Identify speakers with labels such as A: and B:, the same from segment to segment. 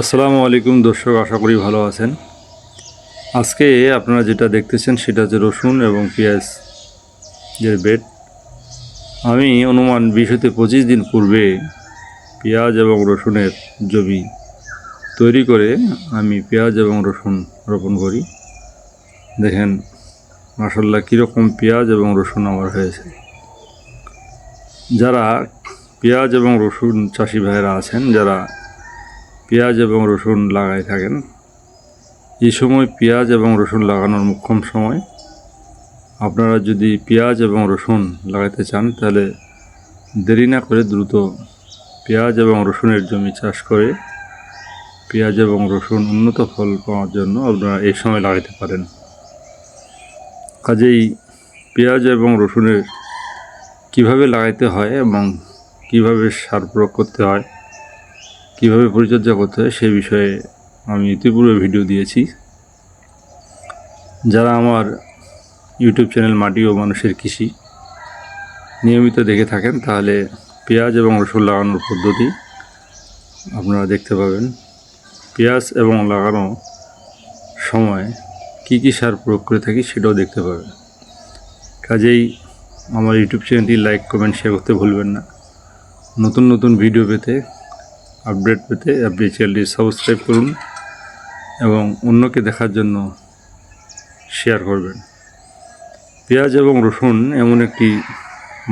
A: আসসালামু আলাইকুম, দর্শক, আশা করি ভালো আছেন। আজকে আপনারা যেটা দেখতেছেন সেটা হচ্ছে রসুন এবং পেঁয়াজ এর বেড আমি অনুমান বিশ হতে পঁচিশ দিন পূর্বে পেঁয়াজ এবং রসুনের জমি তৈরি করে আমি পেঁয়াজ এবং রসুন রোপণ করি। দেখেন মাসাল্লাহ কীরকম পেঁয়াজ এবং রসুন আমার হয়েছে। যারা পেঁয়াজ এবং রসুন চাষি ভাইয়েরা আছেন, যারা পেঁয়াজ এবং রসুন লাগাই থাকেন। এই সময় পেঁয়াজ এবং রসুন লাগানোর মোক্ষম সময়। আপনারা যদি পেঁয়াজ এবং রসুন লাগাতে চান, তাহলে দেরি না করে দ্রুত পেঁয়াজ এবং রসুনের জমি চাষ করে পেঁয়াজ এবং রসুন উন্নত ফল পাওয়ার জন্য আপনারা এই সময় লাগাতে পারেন। কাজেই পেঁয়াজ এবং রসুনের কীভাবে লাগাইতে হয় এবং কীভাবে সার প্রয়োগ করতে হয় কীভাবে পরিচর্যা করতে হয় সেই বিষয়ে আমি ইতিপূর্বে ভিডিও দিয়েছি। যারা আমার ইউটিউব চ্যানেল মাটি ও মানুষের কৃষি নিয়মিত দেখে থাকেন, তাহলে পেঁয়াজ এবং রসুন লাগানোর পদ্ধতি আপনারা দেখতে পাবেন। পেঁয়াজ এবং লাগানো সময় কী কী সার প্রয়োগ করে থাকি সেটাও দেখতে পাবেন। কাজেই আমার ইউটিউব চ্যানেলটি লাইক, কমেন্ট শেয়ার করতে ভুলবেন না। নতুন নতুন ভিডিও পেতে আপডেট পেতে আপনি চ্যানেলটি সাবস্ক্রাইব করুন এবং অন্যকে দেখার জন্য শেয়ার করবেন। পেঁয়াজ এবং রসুন এমন একটি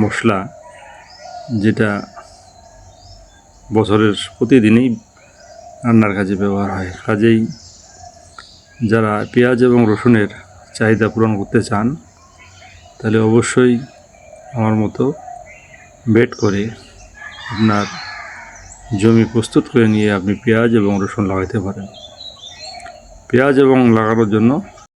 A: মশলা যেটা বছরের প্রতিদিনই রান্নার কাজে ব্যবহার হয়। কাজেই যারা পেঁয়াজ এবং রসুনের চাহিদা পূরণ করতে চান, তাহলে অবশ্যই আমার মতো বেট করে আপনার জমি প্রস্তুত করে নিয়ে আপনি পেঁয়াজ এবং রসুন লাগাতে পারেন। পেঁয়াজ এবং লাগানোর জন্য